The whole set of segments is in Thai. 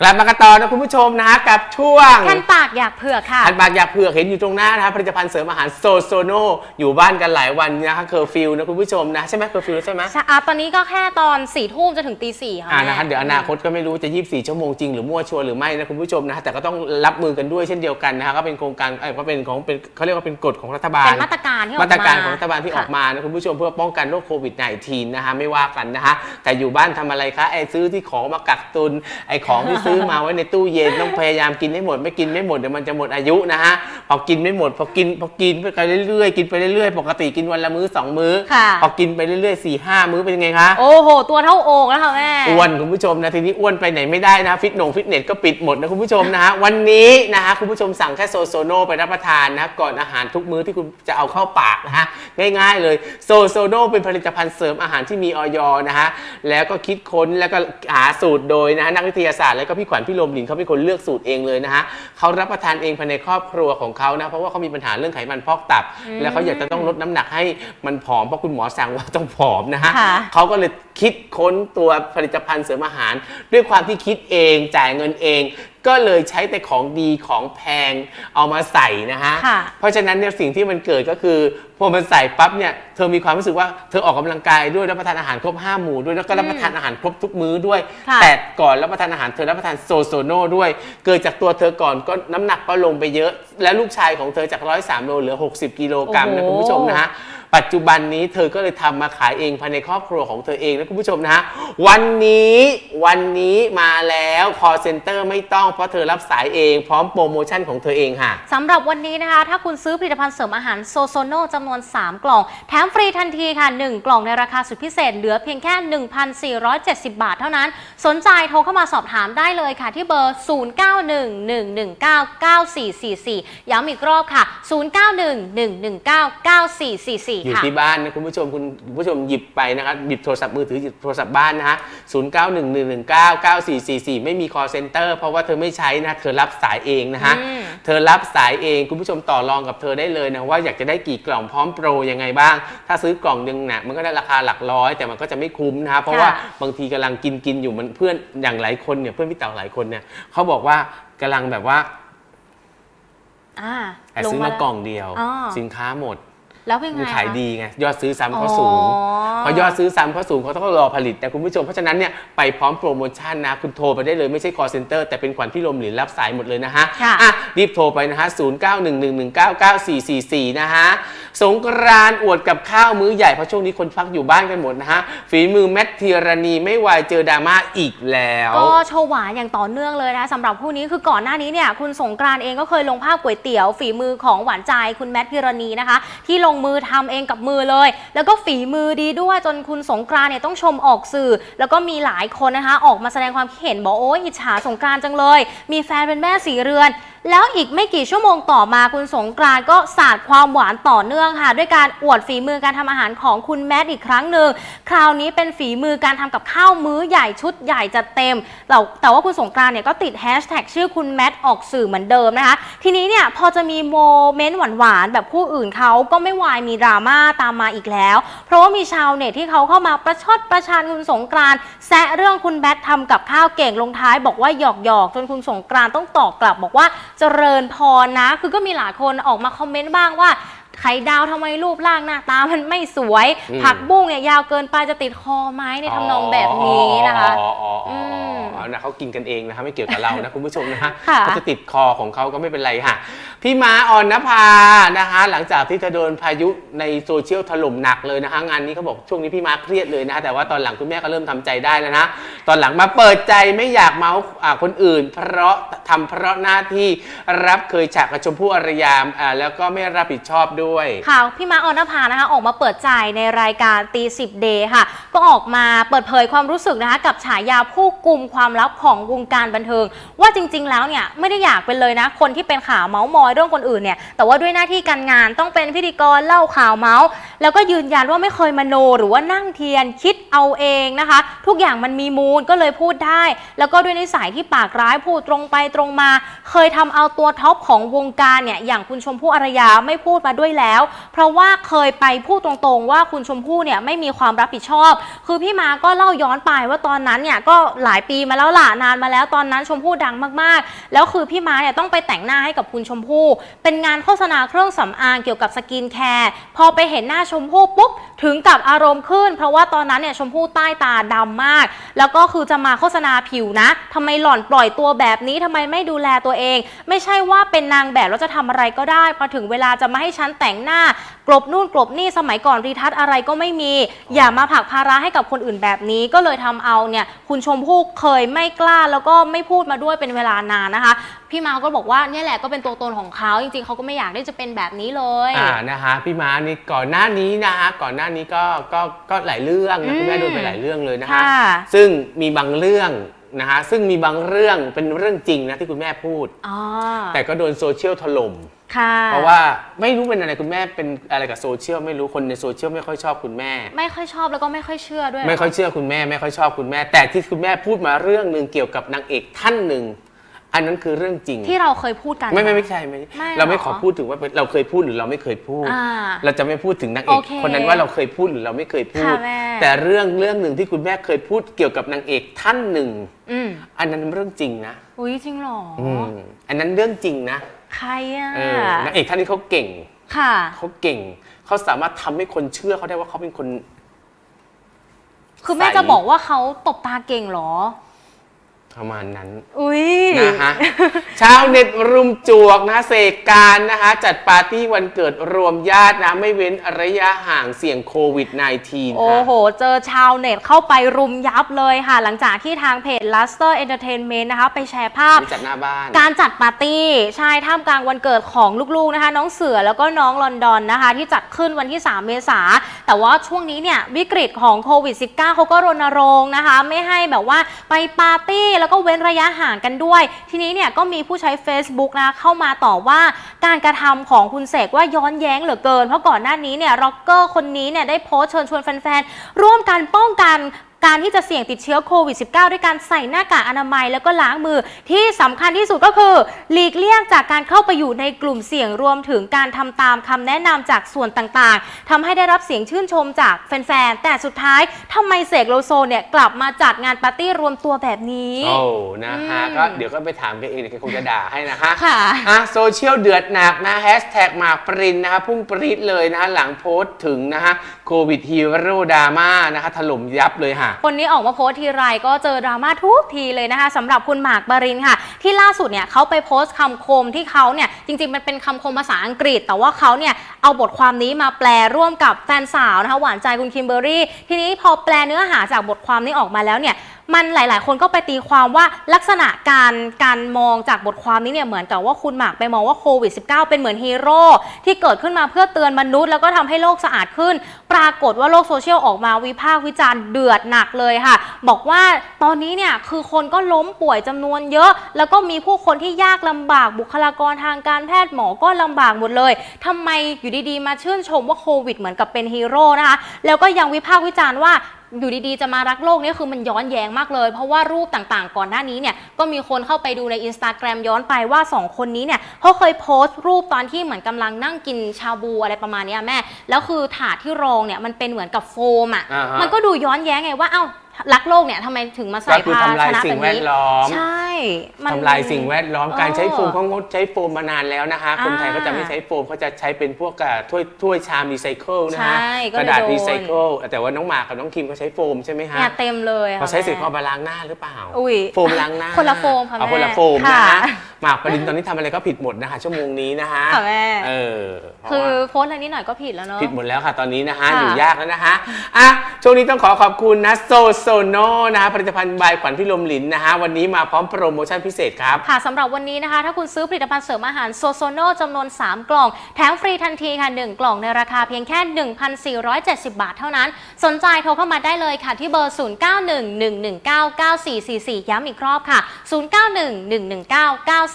กลับมากันต่อนะคุณผู้ชมนะฮะกับช่วง คันปากอยากเผือกค่ะ อันบากอยากเผือกเห็นอยู่ตรงหน้านะฮะผลิตภัณฑ์เสริมอาหารโซโซโนอยู่บ้านกันหลายวันนะคะเคอร์ฟิวนะคุณผู้ชมนะ ใช่ไหมเคอร์ฟิวใช่ไหมใช่อะตอนนี้ก็แค่ตอนสี่ทุ่มจนถึงตีสี่ค่ะอ่าแม่นะฮะเดี๋ยวอนาคตก็ไม่รู้จะ 24 ชั่วโมงจริงหรือมั่วชัวร์หรือไม่นะคุณผู้ชมนะฮะแต่ก็ต้องรับมือกันด้วยเช่นเดียวกันนะฮะก็เป็นโครงการเอ้ยก็เป็นของเป็นเขาเรียกว่าเป็นกฎของรัฐบาลเป็นมาตรการที่ออกมามาตรการของรัฐบาลที่ออกค่ะมานะคุณผู้ชมเพื่อป้องกันโรคโควิด -19 นะคะไม่ว่ากันนะคะแต่อยู่บ้านทำอะไรคะไอ้ซื้อที่ของมากักตุนไอ้ของที่ซื้อมาไว้ในตู้เย็นต้องพยายามกินให้หมดไม่กินไม่หมดเดี๋ยวมันจะหมดอายุนะฮะพอกินไม่หมดพอกินพอกินไปเรื่อยๆกินไปเรื่อยๆ ปกติกินวันละมื้อสองมื้อค่ะ พอกินไปเรื่อยๆสี่ห้ามื้อเป็นยังไงคะ โอ้โห ตัวเท่าโอ่งแล้วค่ะแม่ อ้วนคุณผู้ชมนะทีนี้อ้วนไปไหนไม่ได้นะฟิตหนงฟิตเนสก็ปิดหมดนะคุณผู้ชมนะฮะวันนี้นะฮะคุณผู้ชมสั่งแค่โซโซโนไปรับประทานนะก่อนอาหารทุกมื้อที่คุณจะเอาเข้าปากนะฮะง่ายๆเลยโซโซโนเป็นผลิตภัณฑ์เสริมอาหารที่มีออยนะฮะแล้วก็คิดค้นแล้วก็หาสูตรโดยนะฮะนักวิทยาศาสตร์แล้วก็พี่ขวัญพี่ลมหลินเขาเป็นคนเลือกสูตรเองเลยนะฮะเขารับประทานเองภายในครอบครัวของเขานะเพราะว่าเขามีปัญหาเรื่องไขมันพอกตับ แล้วเขาอยากจะต้องลดน้ำหนักให้มันผอมเพราะคุณหมอสั่งว่าต้องผอมนะฮะค่ะ เขาก็เลยคิดค้นตัวผลิตภัณฑ์เสริมอาหาร ด้วยความที่คิดเองจ่ายเงินเอง ก็เลยใช้แต่ของดีของแพงเอามาใส่นะฮะ ค่ะ เพราะฉะนั้นเนี่ยสิ่งที่มันเกิดก็คือพอมันใส่ปั๊บเนี่ยเธอมีความรู้สึกว่าเธอออกกำลังกายด้วยรับประทานอาหารครบห้าหมู่ด้วยแล้วก็รับประทานอาหารครบทุกมื้อด้วย ค่ะแต่ก่อนรับประทานอาหารเธอรับประทานโซโซโนด้วย เกิดจากตัวเธอก่อนก็น้ำหนักก็ลงไปเยอะ และลูกชายของเธอจาก 103โลเหลือ 60 กิโลกรัมนะโอ้โห คุณผู้ชมนะฮะ ปัจจุบันนี้เธอก็เลยทำมาขายเองภายในครอบครัวของเธอเองนะคุณผู้ชมนะฮะวันนี้วันนี้มาแล้ว call center ไม่ต้องเพราะเธอรับสายเองพร้อมโปรโมชั่นของเธอเองค่ะสำหรับวันนี้นะคะ ถ้าคุณซื้อผลิตภัณฑ์เสริมอาหารโซโซโนจำนวน 3 กล่อง แถมฟรีทันทีค่ะ 1 กล่องในราคาสุดพิเศษ เหลือเพียงแค่ 1,470 บาทเท่านั้น สนใจโทรเข้ามาสอบถามได้เลยค่ะที่เบอร์ 0911199444 ย้ำอีกรอบค่ะ 0911199444อยู่ค่ะที่บ้านนะคุณผู้ชมคุณคุณผู้ชมหยิบไปนะครับหยิบโทรศัพท์มือถือหยิบโทรศัพท์บ้านนะฮะ0 9 1 1 1 9 9 4 4 4ไม่มี call center เพราะว่าเธอไม่ใช้นะเธอรับสายเองนะฮะอืมเธอรับสายเองคุณผู้ชมต่อรองกับเธอได้เลยนะว่าอยากจะได้กี่กล่องพร้อมโปรยังไงบ้าง ถ้าซื้อกล่องหนึ่งเนี่ยมันก็ได้ราคาหลักร้อย แต่มันก็จะไม่คุ้มนะฮะเพราะว่าบางทีกำลังกินกินอยู่มันเพื่อนอย่างหลายคนเนี่ยเพื่อนพี่เต๋าหลายคนเนี่ยเขาบอกว่ากำลังแบบว่าอ่าแต่ลงซื้อมามาแล้วกล่องเดียวอ๋อสินค้าหมด แล้วเป็นไงมันขายคะ ดีไงยอดซื้อซ้ำเขาสูง อ๋อ พอยอดซื้อซ้ำเขาสูงเขาต้องรอผลิตแต่คุณผู้ชม เพราะฉะนั้นเนี่ยไปพร้อมโปรโมชั่นนะ คุณโทรไปได้เลยไม่ใช่ call center แต่เป็นขวัญพี่ลมหรือรับสายหมดเลยนะฮะค่ะ อะรีบโทรไปนะฮะ 0 9 1 1 1 9 9 4 4 4 นะฮะ สงกรานอวดกับข้าวมื้อใหญ่เพราะช่วงนี้คนพักอยู่บ้านกันหมดนะฮะ ฝีมือแมทธีรณีไม่วายเจอดราม่าอีกแล้ว ก็โชว์หวานอย่างต่อเนื่องเลยนะคะสำหรับคู่นี้คือก่อนหน้านี้เนี่ยคุณสงกรานเองก็เคยลงภาพก๋วยเตี๋ยวฝีมือของหวานใจคุณแมทพิรณีนะคะ ที่ลงมือทำเองกับมือเลย แล้วก็ฝีมือดีด้วยจนคุณสงกรานเนี่ยต้องชมออกสื่อ แล้วก็มีหลายคนนะคะ ออกมาแสดงความคิดเห็นบอกโอ้ยอิจฉาสงกรานจังเลย มีแฟนเป็นแม่สีเรือน แล้วอีกไม่กี่ชั่วโมงต่อมาคุณสงกรานก็สาดความหวานต่อเนื่องค่ะ ด้วยการอวดฝีมือการทำอาหารของคุณแมทอีกครั้งหนึ่งคราวนี้เป็นฝีมือการทำกับข้าวมื้อใหญ่ชุดใหญ่จัดเต็มแต่แต่ว่าคุณสงกรานเนี่ยก็ติดแฮชแท็กชื่อคุณแมทออกสื่อเหมือนเดิมนะคะ ทีนี้เนี่ยพอจะมีโมเมนต์หวานๆแบบผู้อื่นเขาก็ไม่วายมีดราม่าตามมาอีกแล้ว เพราะว่ามีชาวเน็ตที่เขาเข้ามาประชดประชานคุณสงกรานแซะเรื่องคุณแมททำกับข้าวเก่งลงท้ายบอกว่าหยอกหยอกๆจนคุณสงกรานต้องตอบกลับบอกว่าเจริญพรนะ คือก็มีหลายคนออกมาคอมเมนต์บ้างว่าไข่ดาวทำไมรูปร่างหน้าตามันไม่สวย อืม ผักบุ้งเนี่ยยาวเกินไปจะติดคอไหมในทำนองแบบนี้นะคะ อ๋ออ๋ออ๋ออ๋อมอ๋อนะเขากินกันเองนะคะไม่เกี่ยวกับเรานะ คุณผู้ชมนะฮะค่ะเขาจะติดคอของเขาก็ไม่เป็นไรค่ะ พี่ม้าออนนภานะคะ หลังจากที่เธอโดนพายุในโซเชียลถล่มหนักเลยนะคะ งานนี้เขาบอกช่วงนี้พี่ม้าเครียดเลยนะคะแต่ว่าตอนหลังคุณแม่ก็เริ่มทำใจได้แล้วนะ ตอนหลังมาเปิดใจไม่อยากเมาส์คนอื่น เพราะทำเพราะหน้าที่รับเคยฉากกับชมพู่อารยามอ่าแล้วก็ไม่รับผิดชอบด้วยค่ะพี่มาออนภานะคะออกมาเปิดใจในรายการตีสิบเดย์ค่ะ ก็ออกมาเปิดเผยความรู้สึกนะคะกับฉายาผู้กลุ่มความลับของวงการบันเทิง ว่าจริง ๆ แล้วเนี่ยไม่ได้อยากเป็นเลยนะ คนที่เป็นข่าวเมาส์มอยเรื่องคนอื่นเนี่ยแต่ว่าด้วยหน้าที่การงานต้องเป็นพิธีกรเล่าข่าวเมาส์ แล้วก็ยืนยันว่าไม่เคยมโนหรือว่านั่งเทียนคิดเอาเองนะคะ ทุกอย่างมันมีมูลก็เลยพูดได้ แล้วก็ด้วยนิสัยที่ปากร้ายพูดตรงไปตรงมา เคยทำเอาตัวท็อปของวงการเนี่ยอย่างคุณชมพู่อารยาไม่พูดมาด้วยแล้ว เพราะว่าเคยไปพูดตรงๆ ว่าคุณชมพู่เนี่ยไม่มีความรับผิดชอบ คือพี่มาก็เล่าย้อนไปว่าตอนนั้นเนี่ยก็หลายปีมาแล้วล่ะนานมาแล้วตอนนั้นชมพู่ดังมากๆ แล้วคือพี่มาเนี่ยต้องไปแต่งหน้าให้กับคุณชมพู่เป็นงานโฆษณาเครื่องสำอางเกี่ยวกับสกินแคร์พอไปเห็นหน้าชมพู่ปุ๊บถึงกับอารมณ์ขึ้น เพราะว่าตอนนั้นเนี่ยชมพู่ใต้ตาดำมาก แล้วก็คือจะมาโฆษณาผิวนะทำไมหล่อนปล่อยตัวแบบนี้ทำไมไม่ดูแลตัวเอง ไม่ใช่ว่าเป็นนางแบบแล้วจะทำอะไรก็ได้ พอถึงเวลาจะมาให้ฉันแต่งหน้ากลบนู่นกลบนี่สมัยก่อนรีทัชอะไรก็ไม่มี อย่ามาผักภาระให้กับคนอื่นแบบนี้ก็เลยทำเอาเนี่ยคุณชมพู่เคยไม่กล้าแล้วก็ไม่พูดมาด้วยเป็นเวลานานนะคะ พี่มาก็บอกว่าเนี่ยแหละก็เป็นตัวตนของเขาจริงๆเขาก็ไม่อยากที่จะเป็นแบบนี้เลยอ่านะคะพี่มานี่ก่อนหน้านี้นะคะก่อนหน้านี้ก็ก็ก็หลายเรื่องนะคุณแม่อืมโดนไปหลายเรื่องเลยนะคะค่ะซึ่งมีบางเรื่องนะคะซึ่งมีบางเรื่องเป็นเรื่องจริงนะที่คุณแม่พูด อ๋อแต่ก็โดนโซเชียลถล่ม ค่ะเพราะว่าไม่รู้เป็นอะไรคุณแม่เป็นอะไรกับโซเชียลไม่รู้คนในโซเชียลไม่ค่อยชอบคุณแม่ ไม่ค่อยชอบแล้วก็ไม่ค่อยเชื่อด้วยไม่ค่อยเชื่อคุณแม่ไม่ค่อยชอบคุณแม่ แต่ที่คุณแม่พูดมาเรื่องหนึ่งเกี่ยวกับนางเอกท่านหนึ่ง อันนั้นคือเรื่องจริง ที่เราเคยพูดกัน ไม่ไม่ไม่ใช่ไม่ไม่เราไม่หรอขอพูดถึงว่าเป็นเราเคยพูดหรือเราไม่เคยพูด อ่าเราจะไม่พูดถึงนางเอกโอเคคนนั้นว่าเราเคยพูดหรือเราไม่เคยพูด ค่ะแม่ แต่เรื่องเรื่องหนึ่งที่คุณแม่เคยพูดเกี่ยวกับนางเอกท่านหนึ่ง อืมอันนั้นเรื่องจริงนะอุ้ยจริงเหรออมอันนั้นเรื่องจริงนะใครอะเออนางเอกท่านนี้เขาเก่ง ค่ะ เขาเก่ง เขาสามารถทำให้คนเชื่อเขาได้ว่าเขาเป็นคน คือแม่ใส จะบอกว่าเขาตบตาเก่งเหรอ ประมาณนั้น อุ้ยนะฮะชาวเน็ตรุมจวกนะเสกการนะคะจัดปาร์ตี้วันเกิดรวมญาตินะ ไม่เว้นระยะห่างเสี่ยงโควิด -19 โอ้โห เจอชาวเน็ตเข้าไปรุมยับเลยค่ะ หลังจากที่ทางเพจ Luster Entertainment นะคะ ไปแชร์ภาพนี่จัดหน้าบ้าน การจัดปาร์ตี้ใช่ท่ามกลางวันเกิดของลูกๆนะคะ น้องเสือแล้วก็น้องลอนดอนนะคะ ที่จัดขึ้นวันที่ 3 เมษาแต่ว่าช่วงนี้เนี่ยวิกฤตของโควิด -19 เขาก็รณรงค์นะคะ ไม่ให้แบบว่าไปปาร์ตี้แล้วก็เว้นระยะห่างกันด้วย ทีนี้เนี่ยก็มีผู้ใช้ Facebook นะเข้ามาต่อว่าการกระทำของคุณเสกว่าย้อนแย้งเหลือเกิน เพราะก่อนหน้านี้เนี่ยร็อกเกอร์คนนี้เนี่ยได้โพสต์เชิญชวนแฟนๆร่วมกันป้องกัน การที่จะเสี่ยงติดเชื้อโควิด -19 ด้วยการใส่หน้ากากอนามัยแล้วก็ล้างมือที่สำคัญที่สุดก็คือหลีกเลี่ยงจากการเข้าไปอยู่ในกลุ่มเสี่ยงรวมถึงการทำตามคำแนะนำจากส่วนต่างๆทำให้ได้รับเสียงชื่นชมจากแฟนๆ แต่สุดท้ายทำไมเสกโลโซเนี่ยกลับมาจัดงานปาร์ตี้รวมตัวแบบนี้โอ้นะฮะอืมก็เดี๋ยวก็ไปถามกันเองเดี๋ยวแกคงจะด่าให้นะฮะค่ะอะโซเชียลเดือดหนักนะแฮชแท็กหมากปรินนะฮะพุ่งปรีดเลยนะฮะหลังโพสต์ถึงนะฮะโควิดฮีโร่ดราม่านะคะถล่มยับเลยค่ะคนนี้ออกมาโพสต์ทีไรก็เจอดราม่าทุกทีเลยนะคะสำหรับคุณหมากปรินค่ะ ที่ล่าสุดเนี่ยเขาไปโพสต์คำคมที่เขาเนี่ยจริงๆมันเป็นคำคมภาษาอังกฤษ แต่ว่าเขาเนี่ยเอาบทความนี้มาแปลร่วมกับแฟนสาวนะคะหวานใจคุณคิมเบอรี่ทีนี้พอแปลเนื้อหาจากบทความนี้ออกมาแล้วเนี่ย มันหลาย ๆ คนก็ไปตีความว่าลักษณะการการมองจากบทความนี้เนี่ยเหมือนกับว่าคุณหมากไปมองว่าโควิด -19 เป็นเหมือนฮีโร่ที่เกิดขึ้นมาเพื่อเตือนมนุษย์ แล้วก็ทำให้โลกสะอาดขึ้น ปรากฏว่าโลกโซเชียลออกมาวิพากษ์วิจารณ์เดือดหนักเลยค่ะ บอกว่าตอนนี้เนี่ยคือคนก็ล้มป่วยจำนวนเยอะ แล้วก็มีผู้คนที่ยากลำบากบุคลากรทางการแพทย์หมอก็ลำบากหมดเลยทำไมอยู่ดี ๆ มาชื่นชมว่าโควิด เหมือนกับเป็นฮีโร่นะคะแล้วก็ยังวิพากษ์วิจารณ์ว่า อยู่ดีๆ จะมารักโลกเนี่ยคือมันย้อนแย้งมากเลย เพราะว่ารูปต่างๆ ก่อนหน้านี้เนี่ยก็มีคนเข้าไปดูใน Instagram ย้อนไปว่า 2 คนนี้เนี่ยเขาเคยโพสต์รูปตอนที่เหมือนกำลังนั่งกินชาบูอะไรประมาณเนี้ยแม่ แล้วคือถาดที่รองเนี่ยมันเป็นเหมือนกับโฟมอะอ่าฮะมันก็ดูย้อนแย้งไงว่าเอ้า รักโลกเนี่ยทำไมถึงมาใส่ก็คือภาทำลายชนะสิ่แบงบแวดนี้ล้อม ใช่มัน ทำลายสิ่งแวดล้อมการใช้โฟมเออเขางดใช้โฟมมานานแล้วนะคะคนไทยอ่าก็จะไม่ใช้โฟมเขาจะใช้เป็นพวกกระถ้วยถ้วยชามรีไซเคิลนะฮะใช่ก็กเลยระดาษโดน รีไซเคิลแต่ว่าน้องหมากกับน้องคิมเขาใช้โฟมใช่ไหมฮะเนี่ยเต็มเลยค่ะเขาใช้เสร็จแม่ เขาเอามาล้างหน้าหรือเปล่า อุ้ยโฟมล้างหน้าคนละโฟมค่ะเอาแม่คนละโฟมนะค่ะ ฮะ หมากปรินตอนนี้ทำอะไรก็ผิดหมดนะคะชั่วโมงนี้นะฮะค่ะแม่ เออเพราะคือว่า โพสต์อะไรนิดหน่อยก็ผิดแล้วเนาะ ผิดหมดแล้วค่ะตอนนี้นะคะค่ะอยู่ยากแล้วนะคะอะช่วงนี้ต้องขอขอบคุณนะโซโซโซโนนะฮะผลิตภัณฑ์บายขวัญพิลมหลินนะฮะ วันนี้มาพร้อมโปรโมชั่นพิเศษครับ ค่ะสำหรับวันนี้นะคะ ถ้าคุณซื้อผลิตภัณฑ์เสริมอาหารโซโซโนจำนวน 3 กล่อง แถมฟรีทันทีค่ะ 1 กล่องในราคาเพียงแค่ 1,470 บาทเท่านั้น สนใจโทรเข้ามาได้เลยค่ะ ที่เบอร์ 0911199444 ย้ำอีกรอบค่ะ 0911199444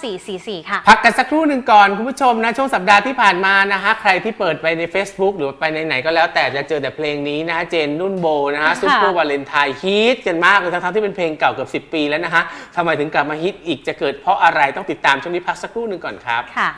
ค่ะ พักกันสักครู่หนึ่งก่อน คุณผู้ชมนะ ช่วงสัปดาห์ที่ผ่านมานะฮะ ใครที่เปิดไปใน Facebook หรือไปไหนๆก็แล้วแต่จะเจอแต่เพลงนี้นะฮะ เจนนุ่นโบนะฮะค่ะซุปเปอร์วาเลนไทน์ฮิตกันมากเลยทั้งๆที่เป็นเพลงเก่าเกือบ10 ปีแล้วนะฮะทำไมถึงกลับมาฮิตอีกจะเกิดเพราะอะไรต้องติดตามช่วงนี้พักสักครู่หนึ่งก่อนครับค่ะ